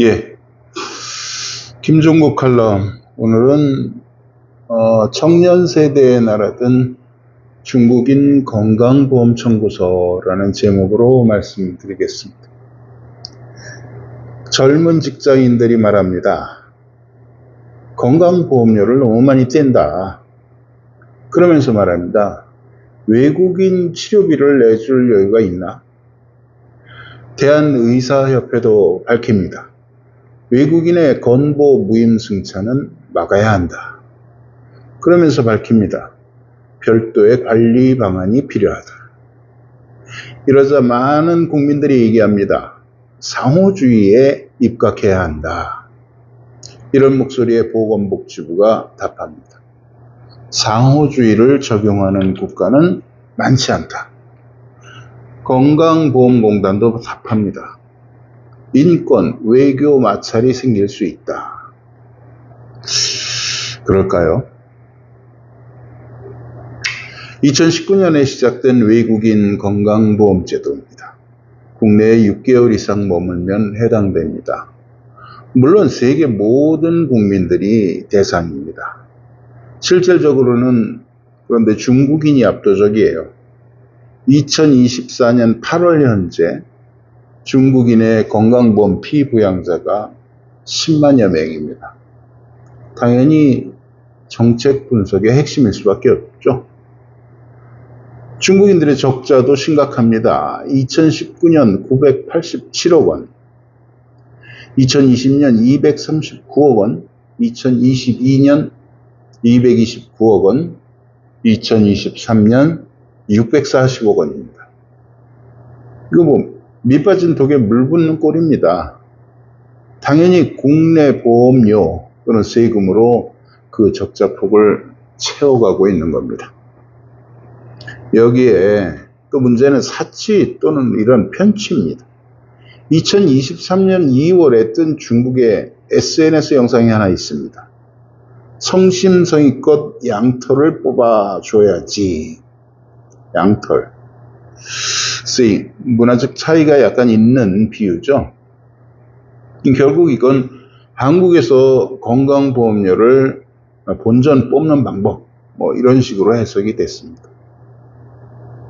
예. 김종국 칼럼. 오늘은 어, 청년 세대의 나라든 중국인 건강보험 청구서라는 제목으로 말씀드리겠습니다. 젊은 직장인들이 말합니다. 건강보험료를 너무 많이 뗀다. 그러면서 말합니다. 외국인 치료비를 내줄 여유가 있나? 대한의사협회도 밝힙니다. 외국인의 건보 무임승차는 막아야 한다. 그러면서 밝힙니다. 별도의 관리 방안이 필요하다. 이러자 많은 국민들이 얘기합니다. 상호주의에 입각해야 한다. 이런 목소리에 보건복지부가 답합니다. 상호주의를 적용하는 국가는 많지 않다. 건강보험공단도 답합니다. 인권, 외교 마찰이 생길 수 있다. 그럴까요? 2019년에 시작된 외국인 건강보험 제도입니다. 국내에 6개월 이상 머물면 해당됩니다. 물론 세계 모든 국민들이 대상입니다. 실질적으로는 그런데 중국인이 압도적이에요. 2024년 8월 현재 중국인의 건강보험 피부양자가 10만여 명입니다. 당연히 정책 분석의 핵심일 수밖에 없죠. 중국인들의 적자도 심각합니다. 2019년 987억 원, 2020년 239억 원, 2022년 229억 원, 2023년 640억 원입니다. 이거 뭐 밑빠진 독에 물 붓는 꼴입니다. 당연히 국내 보험료 또는 세금으로 그 적자폭을 채워가고 있는 겁니다. 여기에 또 문제는 사치 또는 이런 편취입니다. 2023년 2월에 뜬 중국의 SNS 영상이 하나 있습니다. 성심성의껏 양털을 뽑아줘야지. 양털. 쓰이, 문화적 차이가 약간 있는 비유죠. 결국 이건 한국에서 건강보험료를 본전 뽑는 방법, 뭐 이런 식으로 해석이 됐습니다.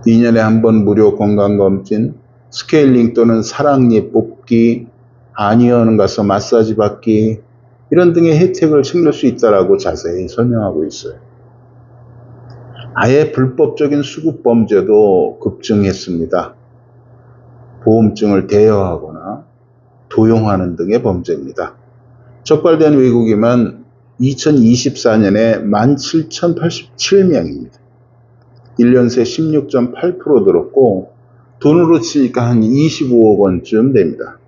2년에 한 번 무료 건강검진, 스케일링 또는 사랑니 뽑기, 한의원은 가서 마사지 받기, 이런 등의 혜택을 챙길 수 있다라고 자세히 설명하고 있어요. 아예 불법적인 수급 범죄도 급증했습니다. 보험증을 대여하거나 도용하는 등의 범죄입니다. 적발된 외국인만 2024년에 17,087명입니다. 1년 새 16.8% 늘었고 돈으로 치니까 한 25억 원쯤 됩니다.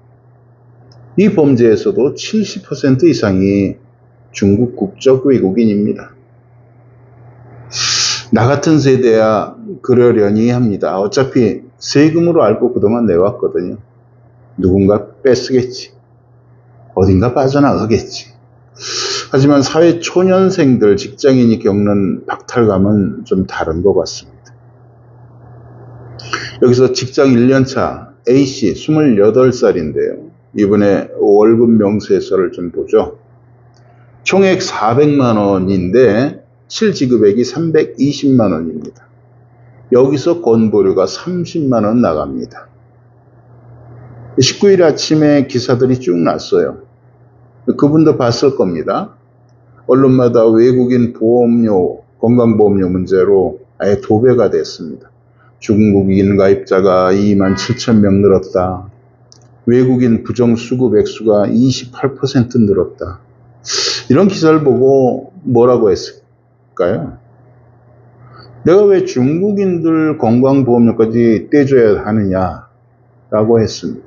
이 범죄에서도 70% 이상이 중국 국적 외국인입니다. 나 같은 세대야 그러려니 합니다. 어차피 세금으로 알고 그동안 내왔거든요. 누군가 뺏으겠지. 어딘가 빠져나가겠지. 하지만 사회 초년생들, 직장인이 겪는 박탈감은 좀 다른 것 같습니다. 여기서 직장 1년차 A씨 28살인데요. 이번에 월급 명세서를 좀 보죠. 총액 400만 원인데 실지급액이 320만 원입니다. 여기서 건보료가 30만 원 나갑니다. 19일 아침에 기사들이 쭉 났어요. 그분도 봤을 겁니다. 언론마다 외국인 보험료, 건강보험료 문제로 아예 도배가 됐습니다. 중국인 가입자가 2만 7천 명 늘었다. 외국인 부정수급 액수가 28% 늘었다. 이런 기사를 보고 뭐라고 했을까 요? 내가 왜 중국인들 건강보험료까지 떼줘야 하느냐라고 했습니다.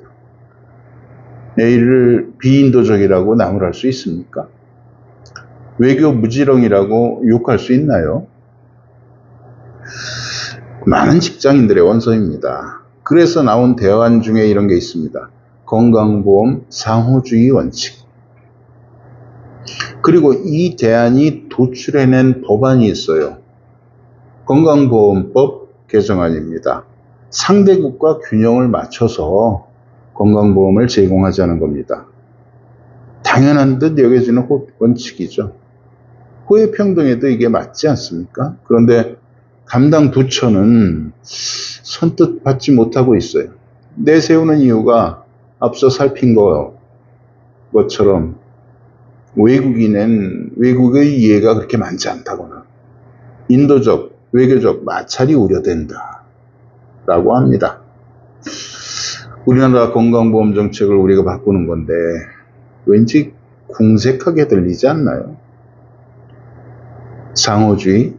이를 비인도적이라고 나무랄 수 있습니까? 외교 무지렁이라고 욕할 수 있나요? 많은 직장인들의 원서입니다. 그래서 나온 대안 중에 이런 게 있습니다. 건강보험 상호주의 원칙. 그리고 이 대안이 도출해낸 법안이 있어요. 건강보험법 개정안입니다. 상대국과 균형을 맞춰서 건강보험을 제공하자는 겁니다. 당연한 듯 여겨지는 호- 원칙이죠. 호혜평등에도 이게 맞지 않습니까? 그런데 담당 부처는 선뜻 받지 못하고 있어요. 내세우는 이유가 앞서 살핀 거, 것처럼 외국인은 외국의 이해가 그렇게 많지 않다거나 인도적, 외교적 마찰이 우려된다. 라고 합니다. 우리나라 건강보험 정책을 우리가 바꾸는 건데 왠지 궁색하게 들리지 않나요? 상호주의.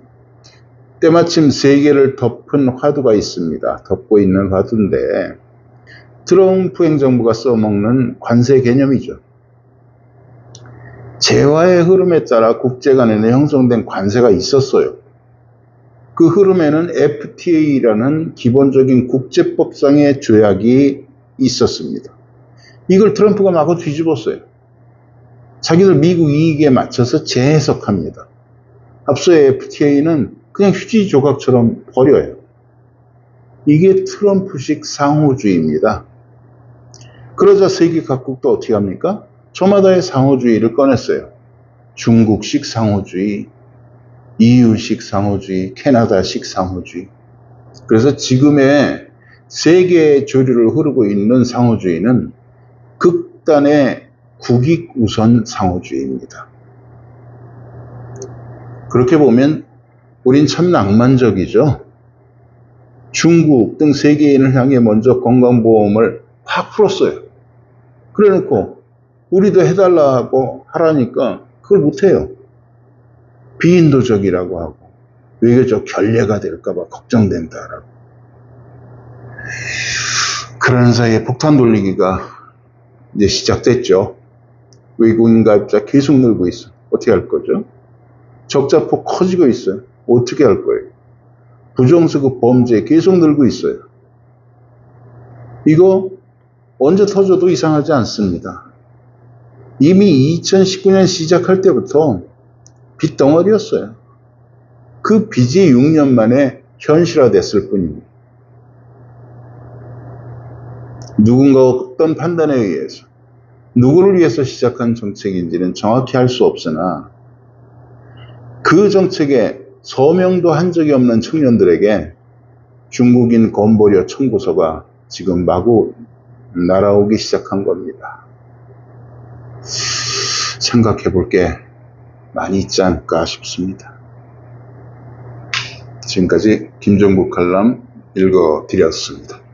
때마침 세계를 덮은 화두가 있습니다. 덮고 있는 화두인데 트럼프 행정부가 써먹는 관세 개념이죠. 재화의 흐름에 따라 국제 간에는 형성된 관세가 있었어요. 그 흐름에는 FTA라는 기본적인 국제법상의 조약이 있었습니다. 이걸 트럼프가 마구 뒤집었어요. 자기들 미국 이익에 맞춰서 재해석합니다. 앞서의 FTA는 그냥 휴지 조각처럼 버려요. 이게 트럼프식 상호주의입니다. 그러자 세계 각국도 어떻게 합니까? 저마다의 상호주의를 꺼냈어요. 중국식 상호주의, EU식 상호주의, 캐나다식 상호주의. 그래서 지금의 세계 조류를 흐르고 있는 상호주의는 극단의 국익 우선 상호주의입니다. 그렇게 보면 우린 참 낭만적이죠. 중국 등 세계인을 향해 먼저 건강보험을 확 풀었어요. 그래 놓고 우리도 해달라고 하라니까 그걸 못해요. 비인도적이라고 하고 외교적 결례가 될까봐 걱정된다라고. 그런 사이에 폭탄 돌리기가 이제 시작됐죠. 외국인 가입자 계속 늘고 있어. 어떻게 할 거죠? 적자폭 커지고 있어요. 어떻게 할 거예요? 부정수급 범죄 계속 늘고 있어요. 이거 언제 터져도 이상하지 않습니다. 이미 2019년 시작할 때부터 빚덩어리였어요. 그 빚이 6년 만에 현실화됐을 뿐입니다. 누군가 어떤 판단에 의해서 누구를 위해서 시작한 정책인지는 정확히 할수 없으나 그 정책에 서명도 한 적이 없는 청년들에게 중국인 건보료 청구서가 지금 마구 날아오기 시작한 겁니다. 생각해 볼 게 많이 있지 않을까 싶습니다. 지금까지 김종국 칼럼 읽어드렸습니다.